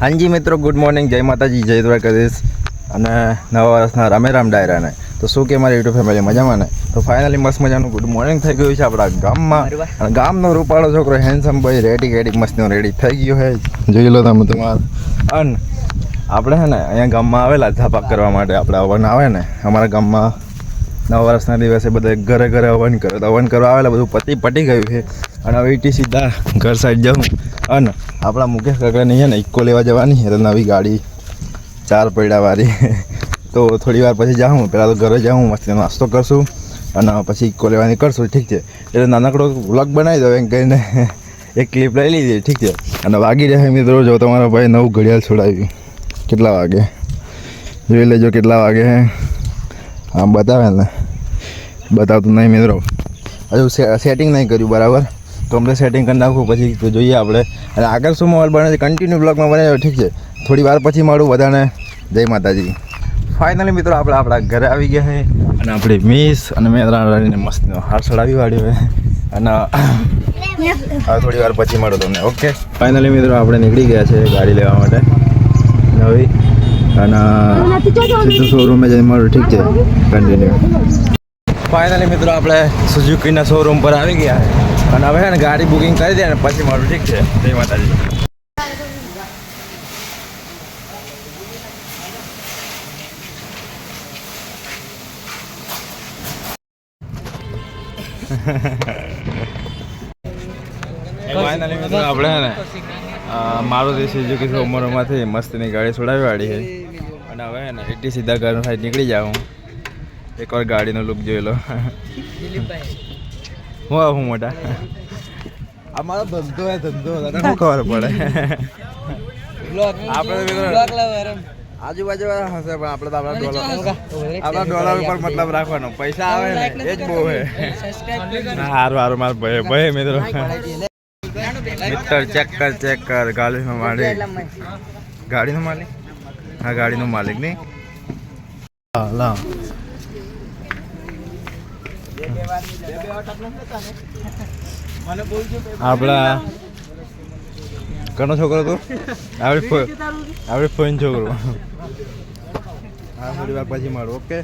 હાજી મિત્રો good morning જય માતાજી જય દ્વારકાધીશ. અને નવા વર્ષના રામે રામ ડાયરાને. તો શું કે મારી યુટ્યુબ ફેમિલી મજામાં ને? તો ફાઇનલી મસ્ત મજાનું ગુડ મોર્નિંગ થઈ ગયું છે આપણા ગામમાં. અને ગામનો રૂપાળો છોકરો હેન્ડસમ ભાઈ રેડી રેડી મસ્તનો રેડી થઈ ગયો હે જોઈ લો તમે તમારે. અન આપણે હે ને અહીંયા ગામમાં આવેલા ધાપાક કરવા માટે આપણે અવન આવે ને અમારા ગામમાં નવા વર્ષના દિવસે બધા ઘરે ઘરે હવન કરે તો હવન કરવા આવેલા, બધું પતી પટી ગયું છે. અને હવે ઈટી સીધા ઘર સાઈડ જાઉં અને આપણા મુકેશ કાકાની છે ને, ઇક્કો લેવા જવાની છે, તો નવી ગાડી ચાર પૈડાવાળી તો થોડી વાર પછી જાઉં પહેલાં તો ઘરે જાઉં મસ્ત નાસ્તો કરશું. અને પછી ઇક્કો લેવાની કરશું, ઠીક છે. એટલે નાનકડો વ્લોગ બનાવી દો એમ કહીને એક ક્લિપ લઈ લીધી, ઠીક છે. અને વાગી રહ્યા મિત્રો, જો તમારા ભાઈ નવું ઘડિયાળ છોડાવ્યું કેટલા વાગે? જોઈ લેજો કેટલા વાગે. આમ બતાવે ને. બતાવતું નહીં મિત્રો. હજુ સેટિંગ નહીં કર્યું, બરાબર? તો અમને સેટિંગ કરી નાખવું પછી જોઈએ આપણે. અને આગળ શું મોબાઈલ બને છે? કન્ટિન્યુ બ્લોગમાં બને ઠીક છે. થોડી વાર પછી મળું બધાને. જય માતાજી. ફાઇનલી મિત્રો, આપણે આપણા ઘરે આવી ગયા છે અને આપણી મિસ અને મેં રાણીને મસ્ત હાર ચડાવી વાળ્યો છે અને હવે થોડી વાર પછી મળો તમને, ઓકે? ફાઇનલી મિત્રો, આપણે નીકળી ગયા છે ગાડી લેવા માટે. નવી. અને શોરૂમે જઈને મળ્યું ઠીક છે કન્ટિન્યુ ફાઇનલી મિત્રો આપણે સુઝુકીના શોરૂમ પર આવી ગયા અને હવે ને ગાડી બુકિંગ કરી દે ને પછી મારું ઠીક છે? જય માતાજી. આપણે ને અ, મારુતિ સુઝુકી શોરૂમમાંથી મસ્તની ગાડી છોડાવી વાળી છે. અને હવે ને એટલી સીધા ઘર સાઈડ નીકળી જાઉં એકવાર ગાડીનો લુક જોઈ લો. હું આવું મોટા. આ મારો ધંધો હે ધંધો. તને શું ખબર પડે? આપણે આજુબાજુ વાળા હશે પણ આપણે તો આપણા ડોલર આપણા ડોલર ઉપર મતલબ રાખવાનો. પૈસા આવે ને એ જ બહુ હે. સારું હારું હારું માર ભાઈ ભાઈ મિત્રો. મિત્ર ચેક કર ચેક કર ગાડીનો માલિક. ગાડીનો માલિક? હા ગાડીનો માલિક નહીં. લા આપણા કનો છોકરો તું? આપણે આપણે ફોન છોકરો. હા થોડી વાર પછી મળું ઓકે?